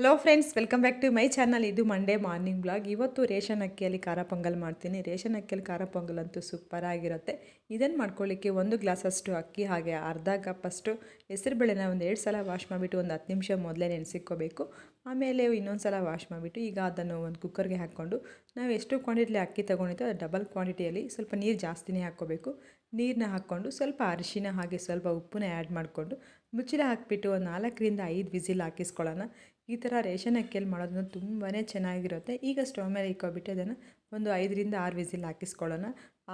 Hello friends welcome back to my channel ಇದು Monday morning blog ಇವತ್ತು ration ಅಕ್ಕಿಯಲ್ಲಿ ಖಾರ ಪೊಂಗಲ್ ಮಾಡ್ತೀನಿ. ರೇಷನ್ ಅಕ್ಕಿಯಲ್ಲಿ ಖಾರ ಪೊಂಗಲ್ ಅಂತೂ ಸೂಪರ್ ಆಗಿರುತ್ತೆ. ಇದನ್ನು ಮಾಡ್ಕೊಳ್ಳಿಕ್ಕೆ ಒಂದು ಗ್ಲಾಸಷ್ಟು ಅಕ್ಕಿ, ಹಾಗೆ ಅರ್ಧ ಕಪ್ಪಷ್ಟು ಹೆಸರುಬೇಳೆನ ಒಂದು ಎರಡು ಸಲ ವಾಶ್ ಮಾಡಿಬಿಟ್ಟು ಒಂದು ಹತ್ತು ನಿಮಿಷ ಮೊದಲೇ ನೆನೆಸಿಕ್ಕೋಬೇಕು. ಆಮೇಲೆ ಇನ್ನೊಂದು ಸಲ ವಾಶ್ ಮಾಡಿಬಿಟ್ಟು ಈಗ ಅದನ್ನು ಒಂದು ಕುಕ್ಕರ್ಗೆ ಹಾಕ್ಕೊಂಡು ನಾವು ಎಷ್ಟು ಕ್ವಾಂಟಿಟಿಲಿ ಅಕ್ಕಿ ತೊಗೊಂಡಿದ್ದೋ ಅದು ಡಬಲ್ ಕ್ವಾಂಟಿಟಿಯಲ್ಲಿ ಸ್ವಲ್ಪ ನೀರು ಜಾಸ್ತಿನೇ ಹಾಕ್ಕೋಬೇಕು. ನೀರನ್ನ ಹಾಕ್ಕೊಂಡು ಸ್ವಲ್ಪ ಅರಿಶಿನ, ಹಾಗೆ ಸ್ವಲ್ಪ ಉಪ್ಪನ್ನ ಆ್ಯಡ್ ಮಾಡಿಕೊಂಡು ಮುಚ್ಚಳ ಹಾಕಿಬಿಟ್ಟು ಒಂದು ನಾಲ್ಕರಿಂದ ಐದು ವಿಸಿಲ್ ಹಾಕಿಸ್ಕೊಳ್ಳೋಣ. ಈ ಥರ ರೇಷನ್ ಅಕ್ಕಿಯಲ್ಲಿ ಮಾಡೋದನ್ನ ತುಂಬಾ ಚೆನ್ನಾಗಿರುತ್ತೆ. ಈಗ ಸ್ಟವ್ ಮೇಲೆ ಇಕ್ಕೊಬಿಟ್ಟು ಅದನ್ನು ಒಂದು ಐದರಿಂದ ಆರು ವಿಸಿಲ್ ಹಾಕಿಸ್ಕೊಳ್ಳೋಣ.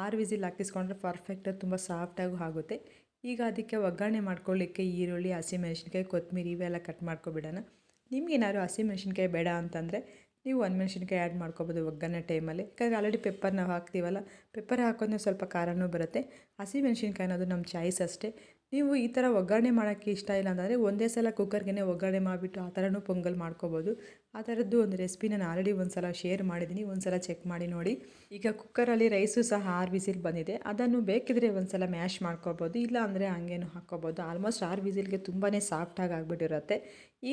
ಆರು ವಿಸಿಲ್ ಹಾಕಿಸ್ಕೊಂಡ್ರೆ ಪರ್ಫೆಕ್ಟಾಗಿ ತುಂಬ ಸಾಫ್ಟಾಗೂ ಆಗುತ್ತೆ. ಈಗ ಅದಕ್ಕೆ ಒಗ್ಗರಣೆ ಮಾಡ್ಕೊಳ್ಳಿಕ್ಕೆ ಈರುಳ್ಳಿ, ಹಸಿಮೆಣ್ಸಿನ್ಕಾಯಿ ಕೊತ್ತಂಬರಿ ಇವೆಲ್ಲ ಕಟ್ ಮಾಡ್ಕೊಬಿಡೋಣ. ನಿಮ್ಗೇನಾದ್ರು ಹಸಿಮೆಣ್ಸಿನ್ಕಾಯಿ ಬೇಡ ಅಂತಂದರೆ ನೀವು ಒಂದು ಮೆಣಸಿನ್ಕಾಯಿ ಆ್ಯಡ್ ಮಾಡ್ಕೊಬೋದು ಒಗ್ಗರಣೆ ಟೈಮಲ್ಲಿ ಯಾಕಂದರೆ ಆಲ್ರೆಡಿ ಪೆಪ್ಪರ್ ನಾವು ಹಾಕ್ತೀವಲ್ಲ ಪೆಪ್ಪರ್ ಹಾಕೋದ್ರೆ ಸ್ವಲ್ಪ ಖಾರನೂ ಬರುತ್ತೆ. ಹಸಿ ಮೆಣಸಿನ್ಕಾಯಿ ಅನ್ನೋದು ನಮ್ಮ ಚಾಯ್ಸ್ ಅಷ್ಟೇ. ನೀವು ಈ ಥರ ಒಗ್ಗರಣೆ ಮಾಡೋಕ್ಕೆ ಇಷ್ಟ ಇಲ್ಲ ಅಂದರೆ ಒಂದೇ ಸಲ ಕುಕ್ಕರ್ಗೆ ಒಗ್ಗರಣೆ ಮಾಡಿಬಿಟ್ಟು ಆ ಥರನೂ ಪೊಂಗಲ್ ಮಾಡ್ಕೋಬೋದು. ಆ ಥರದ್ದು ಒಂದು ರೆಸಿಪಿ ನಾನು ಆಲ್ರೆಡಿ ಒಂದು ಸಲ ಶೇರ್ ಮಾಡಿದ್ದೀನಿ. ಒಂದು ಸಲ ಚೆಕ್ ಮಾಡಿ ನೋಡಿ. ಈಗ ಕುಕ್ಕರಲ್ಲಿ ರೈಸು ಸಹ ಆರು ವಿಸಿಲ್ ಬಂದಿದೆ. ಅದನ್ನು ಬೇಕಿದ್ರೆ ಒಂದು ಸಲ ಮ್ಯಾಶ್ ಮಾಡ್ಕೋಬೋದು. ಇಲ್ಲ ಅಂದರೆ ಹಂಗೇನು ಹಾಕ್ಕೋಬೋದು ಆಲ್ಮೋಸ್ಟ್ ಆರು ವಿಸಿಲ್ಗೆ ತುಂಬಾ ಸಾಫ್ಟಾಗಿ ಆಗಿಬಿಟ್ಟಿರುತ್ತೆ.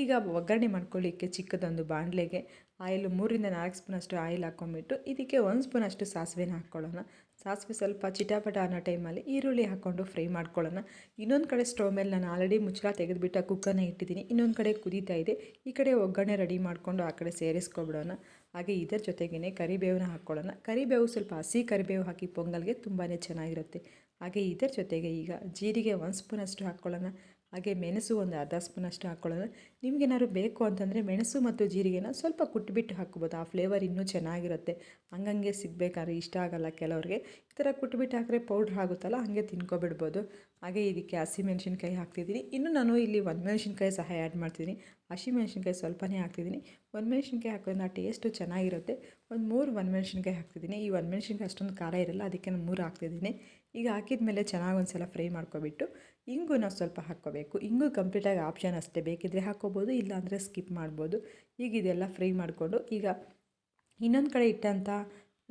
ಈಗ ಒಗ್ಗರಣೆ ಮಾಡ್ಕೊಳ್ಳಿಕ್ಕೆ ಚಿಕ್ಕದೊಂದು ಬಾಣಲೆಗೆ ಆಯಿಲ್ ಮೂರಿಂದ ನಾಲ್ಕು ಸ್ಪೂನಷ್ಟು ಆಯಿಲ್ ಹಾಕ್ಕೊಂಬಿಟ್ಟು ಇದಕ್ಕೆ ಒಂದು ಸ್ಪೂನಷ್ಟು ಸಾಸಿವೆನ ಹಾಕ್ಕೊಳ್ಳೋಣ. ಸಾಸಿವೆ ಸ್ವಲ್ಪ ಚಿಟಾಪಟ ಅನ್ನೋ ಟೈಮಲ್ಲಿ ಈರುಳ್ಳಿ ಹಾಕ್ಕೊಂಡು ಫ್ರೈ ಮಾಡ್ಕೊಳ್ಳೋಣ. ಇನ್ನೊಂದು ಕಡೆ ಸ್ಟೋವ್ ಮೇಲೆ ನಾನು ಆಲ್ರೆಡಿ ಮುಚ್ಚಳ ತೆಗೆದುಬಿಟ್ಟು ಕುಕ್ಕರ್ನ ಇಟ್ಟಿದ್ದೀನಿ. ಇನ್ನೊಂದು ಕಡೆ ಕುದೀತಾ ಇದೆ. ಈ ಕಡೆ ಒಗ್ಗರಣೆ ರೆಡಿ ಮಾಡಿಕೊಂಡು ಆ ಕಡೆ ಸೇರಿಸ್ಕೊಬಿಡೋಣ. ಹಾಗೆ ಇದರ ಜೊತೆಗೇ ಕರಿಬೇವನ್ನ ಹಾಕ್ಕೊಳ್ಳೋಣ. ಕರಿಬೇವು ಸ್ವಲ್ಪ ಹಸಿ ಕರಿಬೇವು ಹಾಕಿ ಪೊಂಗಲ್ಗೆ ತುಂಬಾ ಚೆನ್ನಾಗಿರುತ್ತೆ. ಹಾಗೆ ಇದರ ಜೊತೆಗೆ ಈಗ ಜೀರಿಗೆ ಒಂದು ಸ್ಪೂನಷ್ಟು ಹಾಕ್ಕೊಳ್ಳೋಣ. ಹಾಗೆ ಮೆಣಸು ಒಂದು ಅರ್ಧ ಸ್ಪೂನಷ್ಟು ಹಾಕ್ಕೊಳ್ಳೋಣ ನಿಮಗೇನಾದ್ರು ಬೇಕು ಅಂತಂದರೆ ಮೆಣಸು ಮತ್ತು ಜೀರಿಗೆನ ಸ್ವಲ್ಪ ಕುಟ್ಬಿಟ್ಟು ಹಾಕ್ಬೋದು. ಆ ಫ್ಲೇವರ್ ಇನ್ನೂ ಚೆನ್ನಾಗಿರುತ್ತೆ. ಹಂಗಂಗೆ ಸಿಗಬೇಕಾದ್ರೆ ಇಷ್ಟ ಆಗಲ್ಲ ಕೆಲವ್ರಿಗೆ. ಥರ ಕುಟ್ಬಿಟ್ಟು ಹಾಕಿದ್ರೆ ಪೌಡ್ರ್ ಆಗುತ್ತಲ್ಲ, ಹಾಗೆ ತಿನ್ಕೊಬಿಡ್ಬೋದು. ಹಾಗೆ ಇದಕ್ಕೆ ಹಸಿಮೆಣ್ಸಿನ್ಕಾಯಿ ಹಾಕ್ತಿದ್ದೀನಿ. ಇನ್ನು ನಾನು ಇಲ್ಲಿ ಒಂದು ಮೆಣಸಿನ್ಕಾಯಿ ಸಹ ಆ್ಯಡ್ ಮಾಡ್ತಿದ್ದೀನಿ. ಹಸಿಮೆಣ್ಸಿನ್ಕಾಯಿ ಸ್ವಲ್ಪನೇ ಹಾಕ್ತಿದ್ದೀನಿ. ಒಂದು ಮೆಣಸಿನ್ಕಾಯಿ ಹಾಕೋದ್ರಿಂದ ಟೇಸ್ಟು ಚೆನ್ನಾಗಿರುತ್ತೆ. ಒಂದು ಮೂರು ಒಂದು ಮೆಣಸಿನ್ಕಾಯಿ ಹಾಕ್ತಿದ್ದೀನಿ. ಈ ಒಂದು ಮೆಣಸಿನ್ಕಾಯಿ ಅಷ್ಟೊಂದು ಖಾರ ಇರಲ್ಲ, ಅದಕ್ಕೆ ನಾನು ಮೂರು ಹಾಕ್ತಿದ್ದೀನಿ. ಈಗ ಹಾಕಿದ ಮೇಲೆ ಚೆನ್ನಾಗಿ ಒಂದು ಸಲ ಫ್ರೈ ಮಾಡ್ಕೊಬಿಟ್ಟು, ಇಂಗು ನಾವು ಸ್ವಲ್ಪ ಹಾಕ್ಕೋಬೇಕು. ಇಂಗು ಕಂಪ್ಲೀಟಾಗಿ ಆಪ್ಷನ್ ಅಷ್ಟೇ. ಬೇಕಿದ್ದರೆ ಹಾಕ್ಕೋಬೋದು, ಇಲ್ಲಾಂದರೆ ಸ್ಕಿಪ್ ಮಾಡ್ಬೋದು. ಈಗ ಇದೆಲ್ಲ ಫ್ರೈ ಮಾಡಿಕೊಂಡು, ಈಗ ಇನ್ನೊಂದು ಕಡೆ ಇಟ್ಟಂಥ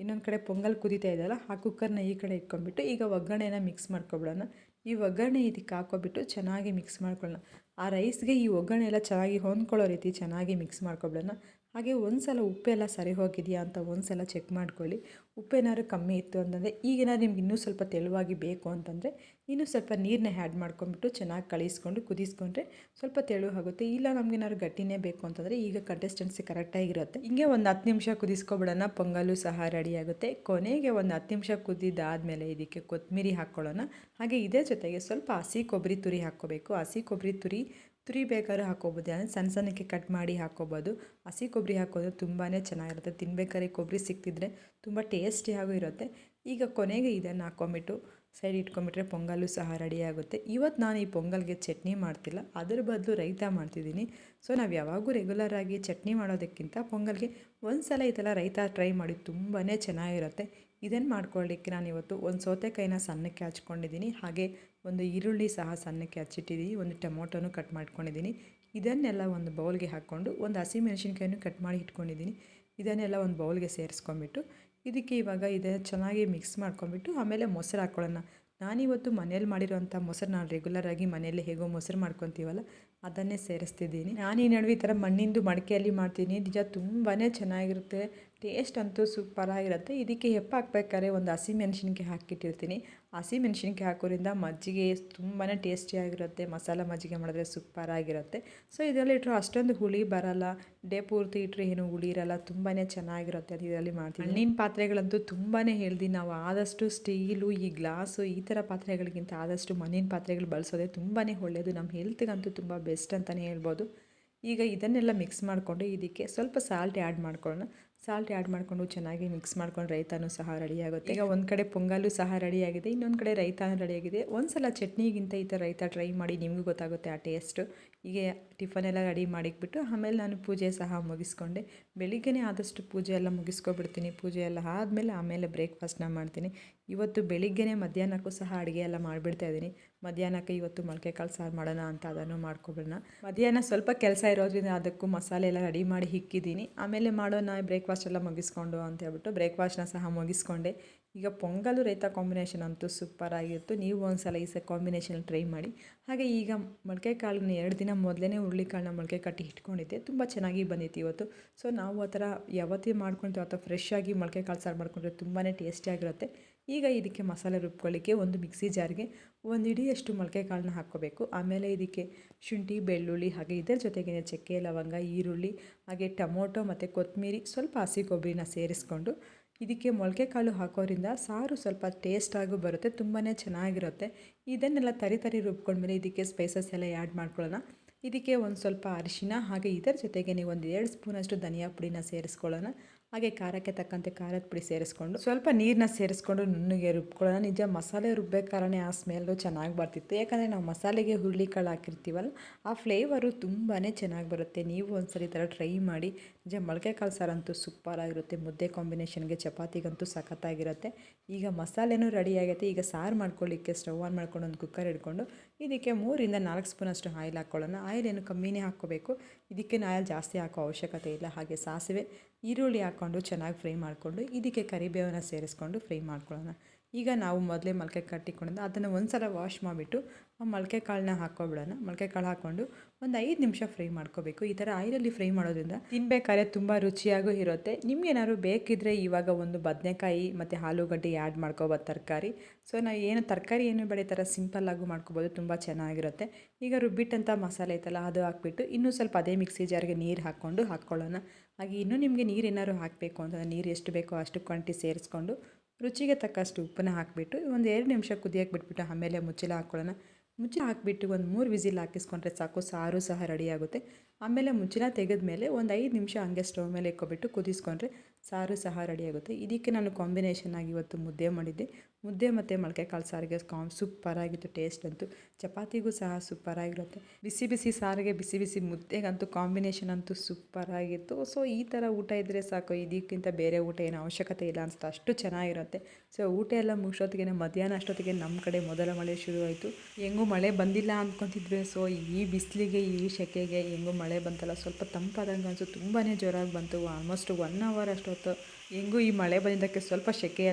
ಇನ್ನೊಂದು ಕಡೆ ಪೊಂಗಲ್ ಕುದಿತಾ ಇದೆಯಲ್ಲ, ಆ ಕುಕ್ಕರ್ನ ಈ ಕಡೆ ಇಟ್ಕೊಂಡ್ಬಿಟ್ಟು ಈಗ ಒಗ್ಗರಣೆನ ಮಿಕ್ಸ್ ಮಾಡ್ಕೊಬಿಡೋಣ. ಈ ಒಗ್ಗರಣೆ ಇದಕ್ಕೆ ಹಾಕೋಬಿಟ್ಟು ಚೆನ್ನಾಗಿ ಮಿಕ್ಸ್ ಮಾಡ್ಕೊಳ್ಳೋಣ. ಆ ರೈಸ್ಗೆ ಈ ಒಗ್ಗರಣೆ ಎಲ್ಲ ಚೆನ್ನಾಗಿ ಹೊಂದ್ಕೊಳ್ಳೋ ರೀತಿ ಚೆನ್ನಾಗಿ ಮಿಕ್ಸ್ ಮಾಡ್ಕೊಬಿಡೋಣ. ಹಾಗೆ ಒಂದು ಸಲ ಉಪ್ಪೆಲ್ಲ ಸರಿ ಹೋಗಿದೆಯಾ ಅಂತ ಒಂದು ಸಲ ಚೆಕ್ ಮಾಡ್ಕೊಳ್ಳಿ ಉಪ್ಪೇನಾದ್ರು ಕಮ್ಮಿ ಇತ್ತು ಅಂತಂದರೆ ಈಗೇನಾದ್ರು ನಿಮ್ಗೆ ಇನ್ನೂ ಸ್ವಲ್ಪ ತೆಳುವಾಗಿ ಬೇಕು ಅಂತಂದರೆ ಇನ್ನೂ ಸ್ವಲ್ಪ ನೀರನ್ನ ಆ್ಯಡ್ ಮಾಡ್ಕೊಂಡ್ಬಿಟ್ಟು ಚೆನ್ನಾಗಿ ಕಳಿಸ್ಕೊಂಡು ಕುದಿಸ್ಕೊಂಡ್ರೆ ಸ್ವಲ್ಪ ತೆಳು ಆಗುತ್ತೆ. ಇಲ್ಲ ನಮಗೇನಾದ್ರು ಗಟ್ಟಿನೇ ಬೇಕು ಅಂತಂದರೆ ಈಗ ಕನ್ಸಿಸ್ಟೆನ್ಸಿ ಕರೆಕ್ಟಾಗಿರುತ್ತೆ ಹಿಂಗೆ ಒಂದು ಹತ್ತು ನಿಮಿಷ ಕುದಿಸ್ಕೊಬಿಡೋಣ, ಪೊಂಗಲು ಸಹ ರೆಡಿಯಾಗುತ್ತೆ ಕೊನೆಗೆ ಒಂದು ಹತ್ತು ನಿಮಿಷ ಕುದ್ದಿದ್ದಾದಮೇಲೆ ಇದಕ್ಕೆ ಕೊತ್ತಂಬರಿ ಹಾಕ್ಕೊಳ್ಳೋಣ. ಹಾಗೆ ಇದೇ ಜೊತೆಗೆ ಸ್ವಲ್ಪ ಹಸಿ ಕೊಬ್ಬರಿ ತುರಿ ಹಾಕ್ಕೋಬೇಕು. ಹಸಿ ಕೊಬ್ಬರಿ ತುರಿ ತುರಿ ಬೇಕಾದ್ರೂ ಹಾಕೋಬೋದು ಸಣ್ಣ ಸಣ್ಣಕ್ಕೆ ಕಟ್ ಮಾಡಿ ಹಾಕೋಬೋದು ಹಸಿ ಕೊಬ್ಬರಿ ಹಾಕೋದು ತುಂಬಾ ಚೆನ್ನಾಗಿರುತ್ತೆ. ತಿನ್ಬೇಕಾದ್ರೆ ಕೊಬ್ಬರಿ ಸಿಕ್ತಿದ್ರೆ ತುಂಬ ಟೇಸ್ಟಿಯಾಗೂ ಇರುತ್ತೆ. ಈಗ ಕೊನೆಗೆ ಇದನ್ನು ಹಾಕೊಂಬಿಟ್ಟು ಸೈಡ್ ಇಟ್ಕೊಂಬಿಟ್ರೆ ಪೊಂಗಲ್ಲು ಸಹ ರೆಡಿಯಾಗುತ್ತೆ ಇವತ್ತು ನಾನು ಈ ಪೊಂಗಲ್ಗೆ ಚಟ್ನಿ ಮಾಡ್ತಿಲ್ಲ. ಅದರ ಬದಲು ರೈತ ಮಾಡ್ತಿದ್ದೀನಿ. ಸೊ ನಾವು ಯಾವಾಗೂ ರೆಗ್ಯುಲರಾಗಿ ಚಟ್ನಿ ಮಾಡೋದಕ್ಕಿಂತ ಪೊಂಗಲ್ಗೆ ಒಂದು ಸಲ ಈ ಥರ ರೈತ ಟ್ರೈ ಮಾಡಿ ತುಂಬಾ ಚೆನ್ನಾಗಿರುತ್ತೆ. ಇದನ್ನು ಮಾಡ್ಕೊಳ್ಳಿಕ್ಕೆ ನಾನು ಇವತ್ತು ಒಂದು ಸೌತೆಕಾಯಿನ ಸಣ್ಣಕ್ಕೆ ಹಚ್ಕೊಂಡಿದ್ದೀನಿ. ಹಾಗೆ ಒಂದು ಈರುಳ್ಳಿ ಸಹ ಸಣ್ಣಕ್ಕೆ ಹಚ್ಚಿಟ್ಟಿದ್ದೀನಿ ಒಂದು ಟೊಮೊಟೊನು ಕಟ್ ಮಾಡ್ಕೊಂಡಿದ್ದೀನಿ ಇದನ್ನೆಲ್ಲ ಒಂದು ಬೌಲ್ಗೆ ಹಾಕ್ಕೊಂಡು ಒಂದು ಹಸಿಮೆಣ್ಸಿನ್ಕಾಯನ್ನು ಕಟ್ ಮಾಡಿ ಇಟ್ಕೊಂಡಿದ್ದೀನಿ ಇದನ್ನೆಲ್ಲ ಒಂದು ಬೌಲ್ಗೆ ಸೇರಿಸ್ಕೊಂಬಿಟ್ಟು ಇದಕ್ಕೆ ಇವಾಗ ಇದೆ ಚೆನ್ನಾಗಿ ಮಿಕ್ಸ್ ಮಾಡ್ಕೊಂಬಿಟ್ಟು ಆಮೇಲೆ ಮೊಸರು ಹಾಕ್ಕೊಳ್ಳೋಣ ನಾನಿವತ್ತು ಮನೇಲಿ ಮಾಡಿರೋಂಥ ಮೊಸರು ನಾನು ರೆಗ್ಯುಲರಾಗಿ ಮನೆಯಲ್ಲಿ ಹೇಗೋ ಮೊಸರು ಮಾಡ್ಕೊತೀವಲ್ಲ, ಅದನ್ನೇ ಸೇರಿಸ್ತಿದ್ದೀನಿ. ನಾನು ಈ ನಡುವೆ ಈ ಥರ ಮಣ್ಣಿಂದು ಮಡಿಕೆಯಲ್ಲಿ ಮಾಡ್ತೀನಿ. ನಿಜ ತುಂಬಾ ಚೆನ್ನಾಗಿರುತ್ತೆ. ಟೇಸ್ಟ್ ಅಂತೂ ಸೂಪರಾಗಿರುತ್ತೆ. ಇದಕ್ಕೆ ಹೆಪ್ಪ ಹಾಕ್ಬೇಕಾದ್ರೆ ಒಂದು ಹಸಿ ಮೆಣಸಿನ್ಕಾಯಿ ಹಾಕಿಟ್ಟಿರ್ತೀನಿ. ಹಸಿ ಮೆಣಸಿನ್ಕಾಯಿ ಹಾಕೋದ್ರಿಂದ ಮಜ್ಜಿಗೆ ತುಂಬಾ ಟೇಸ್ಟಿಯಾಗಿರುತ್ತೆ. ಮಸಾಲ ಮಜ್ಜಿಗೆ ಮಾಡಿದ್ರೆ ಸೂಪರಾಗಿರುತ್ತೆ. ಸೊ, ಇದರಲ್ಲಿ ಇಟ್ಟರು ಅಷ್ಟೊಂದು ಹುಳಿ ಬರಲ್ಲ. ಡೇ ಪೂರ್ತಿ ಇಟ್ಟರೆ ಏನು ಹುಳಿ ಇರಲ್ಲ. ತುಂಬಾ ಚೆನ್ನಾಗಿರುತ್ತೆ. ಅದು ಇದರಲ್ಲಿ ಮಾಡ್ತೀನಿ. ಹಣ್ಣಿನ ಪಾತ್ರೆಗಳಂತೂ ತುಂಬಾ ಹೇಳ್ದಿ ನಾವು ಆದಷ್ಟು ಸ್ಟೀಲು, ಈ ಗ್ಲಾಸು, ಈ ಥರ ಪಾತ್ರೆಗಳಿಗಿಂತ ಆದಷ್ಟು ಮಣ್ಣಿನ ಪಾತ್ರೆಗಳು ಬಳಸೋದೇ ತುಂಬಾ ಒಳ್ಳೆಯದು ನಮ್ಮ ಹೆಲ್ತ್ಗಂತೂ ತುಂಬ ಬೆಸ್ಟ್ ಅಂತಲೇ ಹೇಳ್ಬೋದು. ಈಗ ಇದನ್ನೆಲ್ಲ ಮಿಕ್ಸ್ ಮಾಡಿಕೊಂಡು ಇದಕ್ಕೆ ಸ್ವಲ್ಪ ಸಾಲ್ಟ್ ಆ್ಯಡ್ ಮಾಡ್ಕೊಳ್ಳೋಣ. ಸಾಲ್ಟ್ ಆ್ಯಡ್ ಮಾಡಿಕೊಂಡು ಚೆನ್ನಾಗಿ ಮಿಕ್ಸ್ ಮಾಡ್ಕೊಂಡು ರೈತಾನು ಸಹ ರೆಡಿಯಾಗುತ್ತೆ ಈಗ ಒಂದು ಕಡೆ ಪೊಂಗಲ್ಲು ಸಹ ರೆಡಿಯಾಗಿದೆ ಇನ್ನೊಂದು ಕಡೆ ರೈತಾನು ರೆಡಿಯಾಗಿದೆ ಒಂದು ಸಲ ಚಟ್ನಿಗಿಂತ ಈ ಥರ ರೈತ ಟ್ರೈ ಮಾಡಿ ನಿಮಗೂ ಗೊತ್ತಾಗುತ್ತೆ ಆ ಟೇಸ್ಟು. ಹೀಗೆ ಟಿಫನ್ ಎಲ್ಲ ರೆಡಿ ಮಾಡಿಕ್ಬಿಟ್ಟು ಆಮೇಲೆ ನಾನು ಪೂಜೆ ಸಹ ಮುಗಿಸ್ಕೊಂಡೆ. ಬೆಳಿಗ್ಗೆನೇ ಆದಷ್ಟು ಪೂಜೆ ಎಲ್ಲ ಮುಗಿಸ್ಕೊಬಿಡ್ತೀನಿ. ಪೂಜೆ ಎಲ್ಲ ಆದಮೇಲೆ ಆಮೇಲೆ ಬ್ರೇಕ್ಫಾಸ್ಟ್ನ ಮಾಡ್ತೀನಿ. ಇವತ್ತು ಬೆಳಿಗ್ಗೆನೇ ಮಧ್ಯಾಹ್ನಕ್ಕೂ ಸಹ ಅಡುಗೆ ಎಲ್ಲ ಮಾಡಿಬಿಡ್ತಾ ಇದ್ದೀನಿ. ಮಧ್ಯಾಹ್ನಕ್ಕೆ ಇವತ್ತು ಮೊಳಕೆ ಕಾಳು ಸಾರು ಮಾಡೋಣ ಅಂತ ಅದನ್ನು ಮಾಡ್ಕೊಬಿಡೋಣ. ಮಧ್ಯಾಹ್ನ ಸ್ವಲ್ಪ ಕೆಲಸ ಇರೋದ್ರಿಂದ ಅದಕ್ಕೂ ಮಸಾಲೆ ಎಲ್ಲ ರೆಡಿ ಮಾಡಿ ಇಕ್ಕಿದ್ದೀನಿ ಆಮೇಲೆ ಮಾಡೋಣ ಬ್ರೇಕ್ಫಾಸ್ಟ್ ಎಲ್ಲ ಮುಗಿಸ್ಕೊಂಡು ಅಂತ ಹೇಳ್ಬಿಟ್ಟು ಬ್ರೇಕ್ಫಾಸ್ಟ್ನ ಸಹ ಮುಗಿಸ್ಕೊಂಡೆ. ಈಗ ಪೊಂಗಲು ರೈತ ಕಾಂಬಿನೇಷನ್ ಅಂತೂ ಸೂಪರ್ ಆಗಿತ್ತು. ನೀವು ಒಂದ್ಸಲ ಈ ಸ ಕಾಂಬಿನೇಷನ್ ಟ್ರೈ ಮಾಡಿ. ಹಾಗೆ ಈಗ ಮೊಳಕೆ ಕಾಳನ್ನ ಎರಡು ದಿನ ಮೊದಲೇ ಹುರುಳಿಕಾಳನ್ನ ಮೊಳಕೆ ಕಟ್ಟಿ ಇಟ್ಕೊಂಡಿದ್ದೆ. ತುಂಬ ಚೆನ್ನಾಗಿ ಬಂದಿತ್ತು ಇವತ್ತು. ಸೊ ನಾವು ಆ ಥರ ಯಾವತ್ತೇ ಮಾಡ್ಕೊಳ್ತೀವಿ ಅಥವಾ ಫ್ರೆಶ್ ಆಗಿ ಮೊಳಕೆ ಕಾಳು ಸಾರು ಮಾಡ್ಕೊಂಡ್ರೆ ತುಂಬಾ ಟೇಸ್ಟಿಯಾಗಿರುತ್ತೆ ಈಗ ಇದಕ್ಕೆ ಮಸಾಲೆ ರುಬ್ಕೊಳ್ಳಿಕ್ಕೆ ಒಂದು ಮಿಕ್ಸಿ ಜಾರ್ಗೆ ಒಂದು ಇಡಿಯಷ್ಟು ಮೊಳಕೆ ಕಾಳನ್ನ ಹಾಕ್ಕೋಬೇಕು. ಆಮೇಲೆ ಇದಕ್ಕೆ ಶುಂಠಿ, ಬೆಳ್ಳುಳ್ಳಿ ಹಾಗೆ ಇದರ ಜೊತೆಗೆ ಚಕ್ಕೆ, ಲವಂಗ, ಈರುಳ್ಳಿ ಹಾಗೆ ಟೊಮೊಟೊ ಮತ್ತು ಕೊತ್ತಂಬರಿ ಸ್ವಲ್ಪ ಹಸಿ ಕೊಬ್ಬರಿನ ಸೇರಿಸ್ಕೊಂಡು ಇದಕ್ಕೆ ಮೊಳಕೆ ಕಾಳು ಹಾಕೋದ್ರಿಂದ ಸಾರು ಸ್ವಲ್ಪ ಟೇಸ್ಟಾಗೂ ಬರುತ್ತೆ ತುಂಬಾ ಚೆನ್ನಾಗಿರುತ್ತೆ. ಇದನ್ನೆಲ್ಲ ತರಿ ತರಿ ರುಬ್ಕೊಂಡ್ಮೇಲೆ ಇದಕ್ಕೆ ಸ್ಪೈಸಸ್ ಎಲ್ಲ ಆ್ಯಡ್ ಮಾಡ್ಕೊಳ್ಳೋಣ. ಇದಕ್ಕೆ ಒಂದು ಸ್ವಲ್ಪ ಅರಿಶಿನ ಹಾಗೆ ಇದರ ಜೊತೆಗೆ ನೀವು ಒಂದು ಎರಡು ಸ್ಪೂನಷ್ಟು ಧನಿಯಾ ಪುಡಿನ ಸೇರಿಸ್ಕೊಳ್ಳೋಣ. ಹಾಗೆ ಖಾರಕ್ಕೆ ತಕ್ಕಂತೆ ಖಾರದ ಪುಡಿ ಸೇರಿಸ್ಕೊಂಡು ಸ್ವಲ್ಪ ನೀರನ್ನ ಸೇರಿಸ್ಕೊಂಡು ನುಣ್ಣಗೆ ರುಬ್ಕೊಳ್ಳೋಣ. ನಿಜ ಮಸಾಲೆ ರುಬ್ಬೇಕಾರೇ ಆ ಸ್ಮೆಲ್ಲು ಚೆನ್ನಾಗಿ ಬರ್ತಿತ್ತು. ಯಾಕಂದರೆ ನಾವು ಮಸಾಲೆಗೆ ಹುರುಳಿಕಾಳು ಹಾಕಿರ್ತೀವಲ್ಲ, ಆ ಫ್ಲೇವರು ತುಂಬಾ ಚೆನ್ನಾಗಿ ಬರುತ್ತೆ. ನೀವು ಒಂದ್ಸರಿ ಥರ ಟ್ರೈ ಮಾಡಿ ನಿಜ ಮೊಳಕೆ ಕಾಳು ಸಾರಂತೂ ಸೂಪರಾಗಿರುತ್ತೆ. ಮುದ್ದೆ ಕಾಂಬಿನೇಷನ್ಗೆ ಚಪಾತಿಗಂತೂ ಸಖತ್ತಾಗಿರುತ್ತೆ. ಈಗ ಮಸಾಲೆನೂ ರೆಡಿ ಆಗೈತೆ ಈಗ ಸಾರು ಮಾಡ್ಕೊಳ್ಳಿಕ್ಕೆ ಸ್ಟವ್ ಆನ್ ಮಾಡ್ಕೊಂಡು ಒಂದು ಕುಕ್ಕರ್ ಹಿಡ್ಕೊಂಡು ಇದಕ್ಕೆ ಮೂರಿಂದ ನಾಲ್ಕು ಸ್ಪೂನಷ್ಟು ಆಯಿಲ್ ಹಾಕ್ಕೊಳ್ಳೋಣ. ಆಯಿಲ್ ಏನು ಕಮ್ಮಿನೇ ಹಾಕ್ಕೋಬೇಕು. ಇದಕ್ಕೆ ಆಯಿಲ್ ಜಾಸ್ತಿ ಹಾಕೋ ಅವಶ್ಯಕತೆ ಇಲ್ಲ. ಹಾಗೆ ಸಾಸಿವೆ, ಈರುಳ್ಳಿ ಹಾಕ್ಕೊಂಡು ಚೆನ್ನಾಗಿ ಫ್ರೈ ಮಾಡಿಕೊಂಡು ಇದಕ್ಕೆ ಕರಿಬೇವನ್ನ ಸೇರಿಸ್ಕೊಂಡು ಫ್ರೈ ಮಾಡ್ಕೊಳ್ಳೋಣ. ಈಗ ನಾವು ಮೊದಲೇ ಮೊಳಕೆ ಕಟ್ಟಿಕೊಂಡಿದ್ದು ಅದನ್ನು ಒಂದು ಸಲ ವಾಶ್ ಮಾಡಿಬಿಟ್ಟು ಆ ಮೊಳಕೆ ಕಾಳನ್ನ ಹಾಕ್ಕೊಬಿಡೋಣ. ಮೊಳಕೆ ಕಾಳು ಹಾಕ್ಕೊಂಡು ಒಂದು ಐದು ನಿಮಿಷ ಫ್ರೈ ಮಾಡ್ಕೋಬೇಕು. ಈ ಥರ ಆಯಿಲಲ್ಲಿ ಫ್ರೈ ಮಾಡೋದ್ರಿಂದ ತಿನ್ಬೇಕಾದ್ರೆ ತುಂಬ ರುಚಿಯಾಗೂ ಇರುತ್ತೆ. ನಿಮ್ಗೇನಾದ್ರು ಬೇಕಿದ್ದರೆ ಇವಾಗ ಒಂದು ಬದನೆಕಾಯಿ ಮತ್ತು ಆಲೂಗಡ್ಡೆ ಆ್ಯಡ್ ಮಾಡ್ಕೋಬೋದು ತರಕಾರಿ. ಸೊ ನಾವು ಏನು ತರಕಾರಿ ಏನು ಬೇಡ ಈ ಥರ ಸಿಂಪಲ್ಲಾಗೂ ಮಾಡ್ಕೋಬೋದು, ತುಂಬ ಚೆನ್ನಾಗಿರುತ್ತೆ. ಈಗ ರುಬ್ಬಿಟ್ಟಂಥ ಮಸಾಲೆ ಐತಲ್ಲ, ಅದು ಹಾಕ್ಬಿಟ್ಟು ಇನ್ನೂ ಸ್ವಲ್ಪ ಅದೇ ಮಿಕ್ಸಿ ಜಾರ್ಗೆ ನೀರು ಹಾಕ್ಕೊಂಡು ಹಾಕ್ಕೊಳ್ಳೋಣ. ಹಾಗೆ ಇನ್ನೂ ನಿಮಗೆ ನೀರು ಏನಾದ್ರು ಹಾಕಬೇಕು ಅಂತಂದರೆ ನೀರು ಎಷ್ಟು ಬೇಕೋ ಅಷ್ಟು ಕ್ವಾಂಟಿ ಸೇರಿಸ್ಕೊಂಡು ರುಚಿಗೆ ತಕ್ಕಷ್ಟು ಉಪ್ಪನ್ನ ಹಾಕಿಬಿಟ್ಟು ಒಂದು ಎರಡು ನಿಮಿಷ ಕುದಿಯಕ್ಕೆ ಬಿಟ್ಬಿಟ್ಟು ಆಮೇಲೆ ಮುಚ್ಚಳ ಹಾಕ್ಕೊಳ್ಳೋಣ. ಮುಚ್ಚಳ ಹಾಕಿಬಿಟ್ಟು ಒಂದು ಮೂರು ವಿಸಿಲ್ ಹಾಕಿಸ್ಕೊಂಡ್ರೆ ಸಾಕು, ಸಾರು ಸಹ ರೆಡಿಯಾಗುತ್ತೆ ಆಮೇಲೆ ಮುಚ್ಚಳ ತೆಗೆದ್ಮೇಲೆ ಒಂದು ಐದು ನಿಮಿಷ ಹಂಗೆ ಸ್ಟವ್ ಮೇಲೆ ಇಕ್ಕೊಬಿಟ್ಟು ಕುದಿಸ್ಕೊಂಡ್ರೆ ಸಾರು ಸಹ ರೆಡಿಯಾಗುತ್ತೆ ಇದಕ್ಕೆ ನಾನು ಕಾಂಬಿನೇಷನ್ ಆಗಿ ಇವತ್ತು ಮುದ್ದೆ ಮಾಡಿದ್ದೆ. ಮುದ್ದೆ ಮತ್ತು ಮೊಳಕೆ ಕಾಳು ಸಾರಿಗೆ ಕಾಂ ಸೂಪರಾಗಿತ್ತು ಟೇಸ್ಟ್ ಅಂತೂ. ಚಪಾತಿಗೂ ಸಹ ಸೂಪರಾಗಿರುತ್ತೆ ಬಿಸಿ ಬಿಸಿ ಸಾರಿಗೆ, ಬಿಸಿ ಬಿಸಿ ಮುದ್ದೆಗಂತೂ ಕಾಂಬಿನೇಷನ್ ಅಂತೂ ಸೂಪರಾಗಿತ್ತು ಸೊ ಈ ಥರ ಊಟ ಇದ್ದರೆ ಸಾಕು. ಇದಕ್ಕಿಂತ ಬೇರೆ ಊಟ ಏನು ಅವಶ್ಯಕತೆ ಇಲ್ಲ ಅನ್ಸುತ್ತೆ. ಅಷ್ಟು ಚೆನ್ನಾಗಿರುತ್ತೆ. ಸೊ ಊಟ ಎಲ್ಲ ಮುಗಿಸೋತ್ತಿಗೆ ಮಧ್ಯಾಹ್ನ ಅಷ್ಟೊತ್ತಿಗೆ ನಮ್ಮ ಕಡೆ ಮೊದಲ ಮಳೆ ಶುರುವಾಯಿತು. ಹೆಂಗೂ ಮಳೆ ಬಂದಿಲ್ಲ ಅಂದ್ಕೊತಿದ್ವಿ ಸೊ ಈ ಬಿಸಿಲಿಗೆ, ಈ ಶೆಕೆಗೆ ಹೆಂಗೂ ಮಳೆ ಬಂತಲ್ಲ, ಸ್ವಲ್ಪ ತಂಪಾದಂಗೆ ಅನಿಸು ತುಂಬಾ ಜೋರಾಗಿ ಬಂತು. ಆಲ್ಮೋಸ್ಟ್ ಒನ್ ಅವರ್ ಅಷ್ಟೊತ್ತು ಹೆಂಗೂ ಈ ಮಳೆ ಬಂದಿದ್ದಕ್ಕೆ ಸ್ವಲ್ಪ ಸೆಕೆ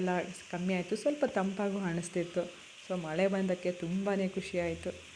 ಕಮ್ಮಿ ಆಯಿತು, ಸ್ವಲ್ಪ ತಂಪಾಗೂ ಅನಿಸ್ತಿತ್ತು. ಸೊ ಮಳೆ ಬಂದಕ್ಕೆ ತುಂಬಾ ಖುಷಿ ಆಯಿತು.